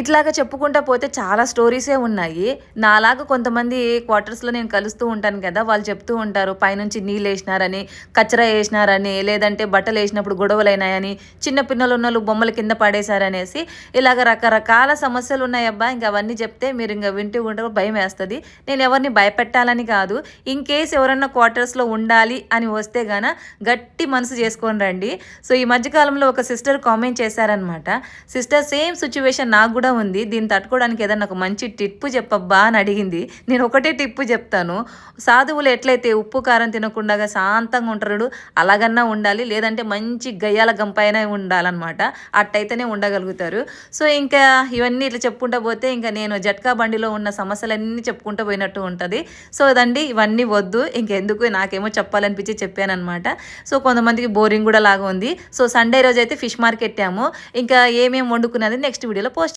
ఇట్లాగా చెప్పుకుంటా పోతే చాలా స్టోరీసే ఉన్నాయి. నాలాగా కొంతమంది క్వార్టర్స్లో నేను కలుస్తూ ఉంటాను కదా వాళ్ళు చెప్తూ ఉంటారు పైనుంచి నీళ్ళు వేసినారని కచ్చరా వేసినారని లేదంటే బట్టలు వేసినప్పుడు గొడవలు అయినాయని చిన్న పిల్లలు ఉన్న వాళ్ళు బొమ్మల కింద పడేశారనేసి ఇలాగ రకరకాల సమస్యలు ఉన్నాయబ్బా ఇంకా అవన్నీ చెప్తే మీరు ఇంకా వింటూ ఉంటే భయం వేస్తుంది. నేను ఎవరిని భయపెట్టాలని కాదు. ఇన్ కేస్ ఎవరన్నా క్వార్టర్స్లో ఉండాలి అని వస్తే గాన గట్టి మనసు చేసుకొని రండి. సో ఈ మధ్యకాలంలో ఒక సిస్టర్ కామెంట్ చేశారనమాట. సిస్టర్ సేమ్ సిచ్యువేషన్ నాకు కూడా ఉంది. దీన్ని తట్టుకోవడానికి ఏదైనా ఒక మంచి టిప్పు చెప్పబ్బా అని అడిగింది. నేను ఒకటే టిప్పు చెప్తాను. సాధువులు ఎట్లయితే ఉప్పు కారం తినకుండా శాంతంగా ఉంటారు అలాగన్నా ఉండాలి. లేదంటే మంచి గయ్యాల గంపైన ఉండాలన్నమాట. అట్టయితేనే ఉండగలుగుతారు. సో ఇంకా ఇవన్నీ ఇట్లా చెప్పుకుంటూ పోతే ఇంకా నేను జట్కా బండిలో ఉన్న సమస్యలన్నీ చెప్పుకుంటూ పోయినట్టు ఉంటుంది. సో అదండి. ఇవన్నీ వద్దు. ఇంకెందుకు? నాకేమో చెప్పాలనిపించి చెప్పానమాట సో కొంతమందికి బోరింగ్ కూడా లాగా ఉంది. సో సండే రోజు అయితే ఫిష్ మార్కెట్ ఇంకా ఏమేమి వండుకున్నది నెక్స్ట్ వీడియోలో పోస్ట్